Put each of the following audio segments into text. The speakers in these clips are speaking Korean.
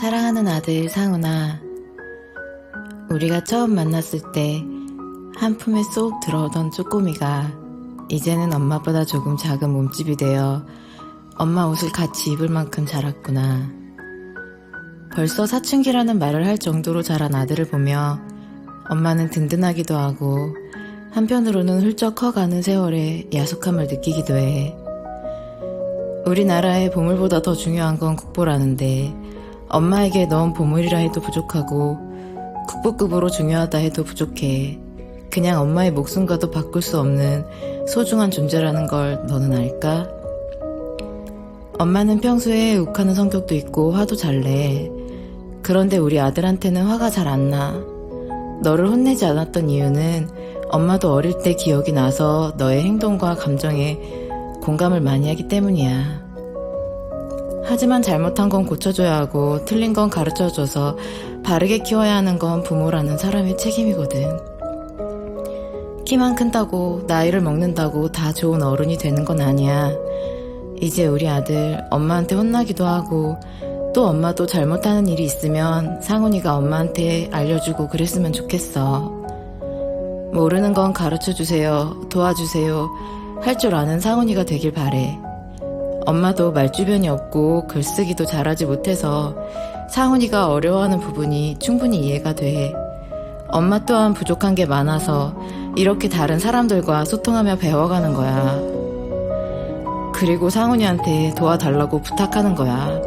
사랑하는 아들 상훈아, 우리가 처음 만났을 때 한 품에 쏙 들어오던 쪼꼬미가 이제는 엄마보다 조금 작은 몸집이 되어 엄마 옷을 같이 입을 만큼 자랐구나. 벌써 사춘기라는 말을 할 정도로 자란 아들을 보며 엄마는 든든하기도 하고 한편으로는 훌쩍 커가는 세월의 야속함을 느끼기도 해. 우리나라의 보물보다 더 중요한 건 국보라는데 엄마에게 넌 보물이라 해도 부족하고 국보급으로 중요하다 해도 부족해. 그냥 엄마의 목숨과도 바꿀 수 없는 소중한 존재라는 걸 너는 알까? 엄마는 평소에 욱하는 성격도 있고 화도 잘 내. 그런데 우리 아들한테는 화가 잘 안 나. 너를 혼내지 않았던 이유는 엄마도 어릴 때 기억이 나서 너의 행동과 감정에 공감을 많이 하기 때문이야. 하지만 잘못한 건 고쳐줘야 하고 틀린 건 가르쳐줘서 바르게 키워야 하는 건 부모라는 사람의 책임이거든. 키만 큰다고 나이를 먹는다고 다 좋은 어른이 되는 건 아니야. 이제 우리 아들 엄마한테 혼나기도 하고 또 엄마도 잘못하는 일이 있으면 상훈이가 엄마한테 알려주고 그랬으면 좋겠어. 모르는 건 가르쳐 주세요. 도와주세요. 할 줄 아는 상훈이가 되길 바래. 엄마도 말주변이 없고 글쓰기도 잘하지 못해서 상훈이가 어려워하는 부분이 충분히 이해가 돼. 엄마 또한 부족한 게 많아서 이렇게 다른 사람들과 소통하며 배워가는 거야. 그리고 상훈이한테 도와달라고 부탁하는 거야.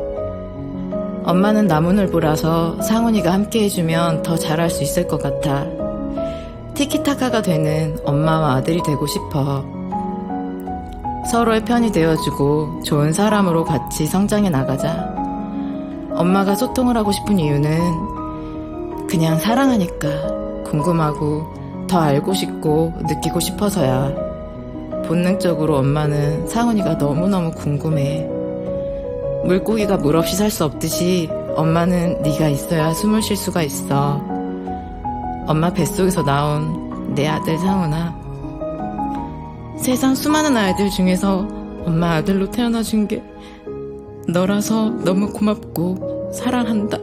엄마는 나무늘보라서 상훈이가 함께 해주면 더 잘할 수 있을 것 같아. 티키타카가 되는 엄마와 아들이 되고 싶어. 서로의 편이 되어주고 좋은 사람으로 같이 성장해 나가자. 엄마가 소통을 하고 싶은 이유는 그냥 사랑하니까 궁금하고 더 알고 싶고 느끼고 싶어서야. 본능적으로 엄마는 상훈이가 너무너무 궁금해. 물고기가 물 없이 살 수 없듯이 엄마는 네가 있어야 숨을 쉴 수가 있어. 엄마 뱃속에서 나온 내 아들 상훈아. 세상 수많은 아이들 중에서 엄마 아들로 태어나준 게 너라서 너무 고맙고 사랑한다.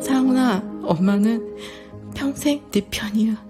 상훈아, 엄마는 평생 네 편이야.